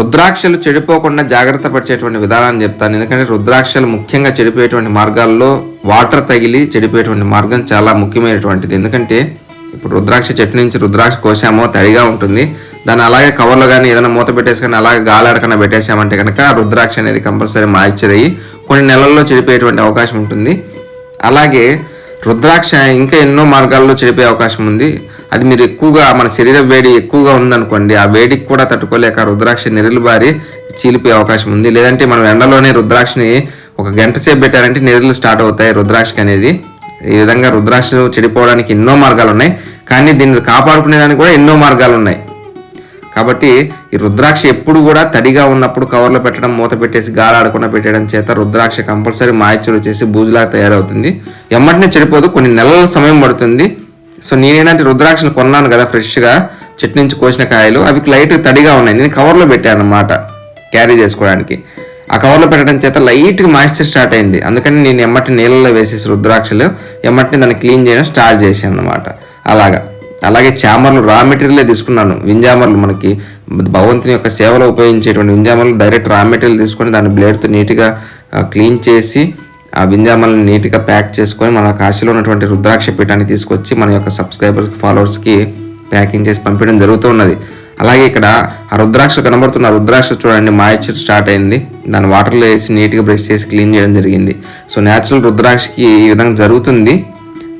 రుద్రాక్షలు చెడిపోకుండా జాగ్రత్త పరిచేటువంటి విధానాన్ని చెప్తాను. ఎందుకంటే రుద్రాక్షలు ముఖ్యంగా చెడిపోయేటువంటి మార్గాల్లో వాటర్ తగిలి చెడిపోయేటువంటి మార్గం చాలా ముఖ్యమైనటువంటిది. ఎందుకంటే ఇప్పుడు రుద్రాక్ష చెట్టు నుంచి రుద్రాక్ష కోసామో తడిగా ఉంటుంది. దాన్ని అలాగే కవర్లో కానీ ఏదైనా మూత పెట్టేసి కానీ అలాగే గాలాడకన్నా పెట్టేసామంటే కనుక రుద్రాక్ష అనేది కంపల్సరీ మాయిశ్చర్ అయ్యి కొన్ని నెలల్లో చెడిపోయేటువంటి అవకాశం ఉంటుంది. అలాగే రుద్రాక్ష ఇంకా ఎన్నో మార్గాల్లో చెడిపోయే అవకాశం ఉంది. అది మీరు ఎక్కువగా మన శరీర వేడి ఎక్కువగా ఉందనుకోండి ఆ వేడికి కూడా తట్టుకోలేక రుద్రాక్ష నెరలు బారి చీలిపోయే అవకాశం ఉంది. లేదంటే మనం ఎండలోనే రుద్రాక్షని ఒక గంట సేపు పెట్టారంటే నెరలు స్టార్ట్ అవుతాయి రుద్రాక్షకి అనేది. ఈ విధంగా రుద్రాక్ష చెడిపోవడానికి ఎన్నో మార్గాలు ఉన్నాయి కానీ దీన్ని కాపాడుకునేదానికి కూడా ఎన్నో మార్గాలు ఉన్నాయి కాబట్టి ఈ రుద్రాక్ష ఎప్పుడు కూడా తడిగా ఉన్నప్పుడు కవర్లో పెట్టడం మూత పెట్టేసి గాలి ఆడకుండా పెట్టడం చేత రుద్రాక్ష కంపల్సరీ మాయిశ్చర్ వచ్చేసి బూజులాగా తయారవుతుంది. ఎమ్మటినే చెడిపోదు కొన్ని నెలల సమయం పడుతుంది. సో నేనేంటంటే రుద్రాక్షలు కొన్నాను కదా ఫ్రెష్గా చెట్టు నుంచి కోసిన కాయలు అవి లైట్ తడిగా ఉన్నాయి. నేను కవర్లో పెట్టాను అనమాట క్యారీ చేసుకోవడానికి. ఆ కవర్లో పెట్టడం చేత లైట్గా మాయిశ్చర్ స్టార్ట్ అయింది. అందుకని నేను ఎమ్మటి నీళ్ళలో వేసేసి రుద్రాక్షలు ఎమ్మటిని దాన్ని క్లీన్ చేయడం స్టార్ట్ చేశాను అనమాట అలాగా. అలాగే చామర్లు రా మెటీరియలే తీసుకున్నాను. వింజామర్లు మనకి భగవంతుని యొక్క సేవలో ఉపయోగించేటువంటి వింజామర్లు డైరెక్ట్ రా మెటీరియల్ తీసుకొని దాన్ని బ్లేడ్తో నీట్గా క్లీన్ చేసి ఆ వింజామల్ని నీట్గా ప్యాక్ చేసుకొని మన కాశీలో ఉన్నటువంటి రుద్రాక్ష పీఠాన్ని తీసుకొచ్చి మన యొక్క సబ్స్క్రైబర్స్ ఫాలోవర్స్కి ప్యాకింగ్ చేసి పంపించడం జరుగుతూ ఉన్నది అలాగే ఇక్కడ ఆ రుద్రాక్ష కనబడుతున్న రుద్రాక్ష చూడండి మాయిశ్చర్ స్టార్ట్ అయింది. దాన్ని వాటర్లో వేసి నీట్గా బ్రష్ చేసి క్లీన్ చేయడం జరిగింది. సో న్యాచురల్ రుద్రాక్షకి ఈ విధంగా జరుగుతుంది.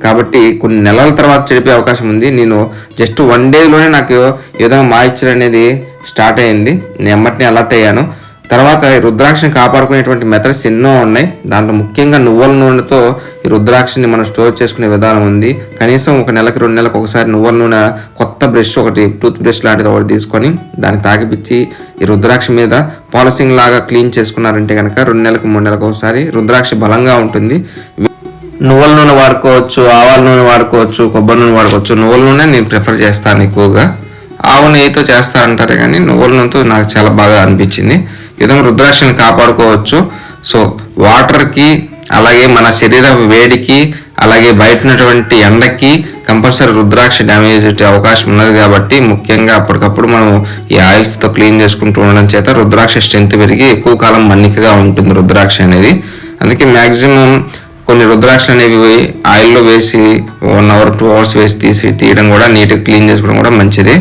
కాబట్టి కొన్ని నెలల తర్వాత చెడిపోయే అవకాశం ఉంది. నేను జస్ట్ వన్ డేలోనే నాకు ఈ విధంగా మాయిశ్చర్ అనేది స్టార్ట్ అయింది. నేను ఎమ్మటిని అలర్ట్ అయ్యాను. తర్వాత రుద్రాక్షని కాపాడుకునేటువంటి మెథడ్స్ ఎన్నో ఉన్నాయి. దాంట్లో ముఖ్యంగా నువ్వుల నూనెతో ఈ రుద్రాక్షని మనం స్టోర్ చేసుకునే విధానం ఉంది. కనీసం ఒక నెలకి రెండు నెలలకు ఒకసారి నువ్వుల నూనె కొత్త బ్రష్ ఒకటి టూత్ బ్రష్ లాంటిది ఒకటి తీసుకొని దాన్ని తాగిపిచ్చి ఈ రుద్రాక్ష మీద పాలసింగ్ లాగా క్లీన్ చేసుకున్నారంటే కనుక రెండు నెలలకు మూడు నెలలకు ఒకసారి రుద్రాక్ష బలంగా ఉంటుంది. నువ్వుల నూనె వాడుకోవచ్చు ఆవాల నూనె వాడుకోవచ్చు కొబ్బరి నూనె వాడుకోవచ్చు. నువ్వుల నూనె నేను ప్రిఫర్ చేస్తాను ఎక్కువగా. ఆవు నెయ్యితో చేస్తా అంటారు కానీ నువ్వుల నూనెతో నాకు చాలా బాగా అనిపించింది. విధంగా రుద్రాక్షని కాపాడుకోవచ్చు. సో వాటర్కి అలాగే మన శరీర వేడికి అలాగే బయట ఉన్నటువంటి ఎండకి కంపల్సరీ రుద్రాక్ష డ్యామేజ్ అవకాశం ఉన్నది కాబట్టి ముఖ్యంగా అప్పటికప్పుడు మనం ఈ ఆయిల్స్తో క్లీన్ చేసుకుంటూ ఉండడం చేత రుద్రాక్ష స్ట్రెంత్ పెరిగి ఎక్కువ కాలం మన్నికగా ఉంటుంది రుద్రాక్ష అనేది. అందుకే మ్యాక్సిమం కొన్ని రుద్రాక్షలు అనేవి ఆయిల్లో వేసి వన్ అవర్ టూ అవర్స్ వేసి తీసి తీయడం కూడా నీట్గా క్లీన్ చేసుకోవడం కూడా మంచిది.